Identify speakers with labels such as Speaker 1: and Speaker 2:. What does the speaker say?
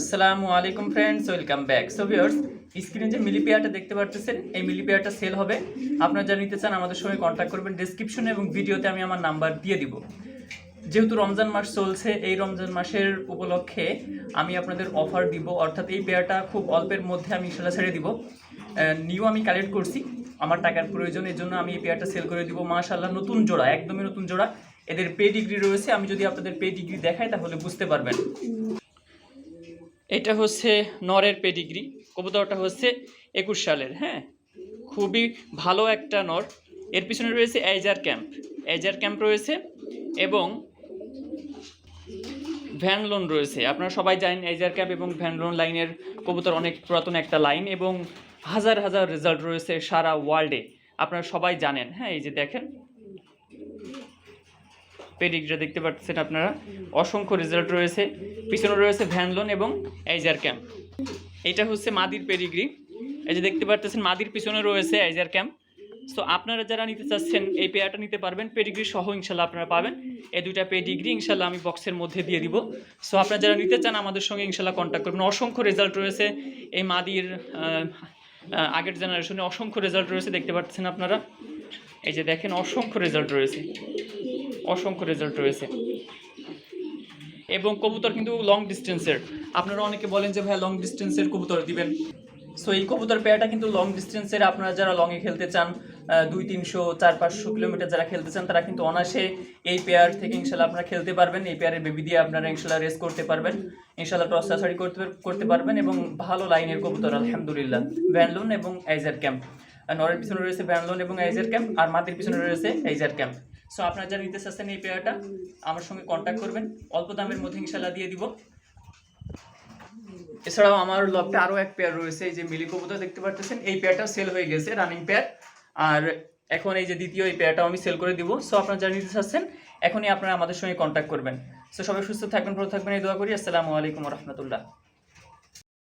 Speaker 1: আসসালামু আলাইকুম friends welcome back so viewers স্ক্রিনে যে মিলি পেয়ারটা দেখতে পারতেছেন, এই মিলি পেয়ারটা সেল হবে। আপনারা যারা নিতে চান, আমাদের সঙ্গে কন্ট্যাক্ট করবেন। ডেসক্রিপশনে এবং ভিডিওতে আমি আমার নাম্বার দিয়ে দিব। যেহেতু রমজান মাস চলছে, এই রমজান মাসের উপলক্ষে আমি আপনাদের অফার দিব। অর্থাৎ এই পেয়ারটা খুব অল্পের মধ্যে আমি ইনশাল্লাহ ছেড়ে দিব। নিউ আমি কালেক্ট করছি। আমার টাকার প্রয়োজন এর জন্য আমি এই পেয়ারটা সেল করে দিব। মাশাল্লাহ নতুন জোড়া, একদমই নতুন জোড়া। এদের পে ডিগ্রি রয়েছে। আমি যদি আপনাদের পে ডিগ্রি দেখাই, তাহলে বুঝতে পারবেন। এটা হচ্ছে নরের পেডিগ্রি, কবুতরটা হচ্ছে একুশ সালের হ্যাঁ? খুবই ভালো একটা নর। এর পিছনে রয়েছে এইজার ক্যাম্প। এইজার ক্যাম্প রয়েছে এবং ভ্যানলোন রয়েছে। আপনারা সবাই জানেন এইজার ক্যাম্প এবং ভ্যানলোন লাইনের কবুতর অনেক পুরাতন একটা লাইন এবং হাজার হাজার রেজাল্ট রয়েছে সারা ওয়ার্ল্ডে আপনারা সবাই জানেন হ্যাঁ এই যে দেখেন। পেডিগ্রিটা দেখতে পাচ্ছেন আপনারা। অসংখ্য রেজাল্ট রয়েছে। পিছনে রয়েছে ভ্যানলোন এবং এইজার ক্যাম্প এটা হচ্ছে মাদির পেডিগ্রি। এই যে দেখতে পাচ্ছেন, মাদির পিছনে রয়েছে এইজার ক্যাম্প সো আপনারা যারা নিতে চাচ্ছেন, এই পেয়ারটা নিতে পারবেন। পেডিগ্রি সহ ইনশাল্লাহ আপনারা পাবেন। এই দুইটা পেডিগ্রি ইনশাল্লাহ আমি বক্সের মধ্যে দিয়ে দিব। সো আপনারা যারা নিতে চান, আমাদের সঙ্গে ইনশাল্লাহ কন্ট্যাক্ট করবেন। অসংখ্য রেজাল্ট রয়েছে। এই মাদির আগের জেনারেশনে অসংখ্য রেজাল্ট রয়েছে। দেখতে পাচ্ছেন আপনারা। এই যে দেখেন, অসংখ্য রেজাল্ট রয়েছে। অসংখ্য রেজাল্ট রয়েছে। এবং কবুতর কিন্তু লং ডিস্টেন্সের আপনারা অনেকে বলেন যে, ভাই লং ডিস্টেন্সের কবুতর দিবেন। সো এই কবুতর পেয়ারটা কিন্তু লং ডিস্টেন্সের আপনারা যারা লংয়ে খেলতে চান দুই, তিনশো, চার, পাঁচশো কিলোমিটার যারা খেলতে চান, তারা কিন্তু অনায়াসে এই পেয়ার থেকে ইনশাল্লাহ আপনারা খেলতে পারবেন। এই পেয়ারের বেবি দিয়ে আপনারা ইনশাল্লাহ রেস করতে পারবেন। ইনশাল্লাহ টস সাসারি করতে করতে পারবেন এবং ভালো লাইনের কবুতর, আলহামদুলিল্লাহ। ভ্যানলোন এবং আইজার ক্যাম্প নরের পিছনে রয়েছে ভ্যানলোন এবং আইজার ক্যাম্প আর মাটির পিছনে রয়েছে আইজার ক্যাম্প সো আপনারা যারা নিতে চাচ্ছেন এই পেয়ারটা আমার সঙ্গে কন্ট্যাক্ট করবেন। অল্প দামের মধ্যে ইনশাল্লাহ দিয়ে দিব। এছাড়াও আমার লবটা আরও এক পেয়ার রয়েছে, এই যে মিলি কবুতর দেখতে পারতেছেন, এই পেয়ারটা সেল হয়ে গেছে রানিং পেয়ার আর এখন এই যে দ্বিতীয় এই পেয়ারটাও আমি সেল করে দিব। সো আপনারা যারা নিতে চাচ্ছেন, এখনই আপনারা আমাদের সঙ্গে কন্ট্যাক্ট করবেন। সো সবাই সুস্থ থাকবেন, ভালো থাকবেন, এই দোয়া করি। আসসালামু আলাইকুম রহমতুল্লাহ।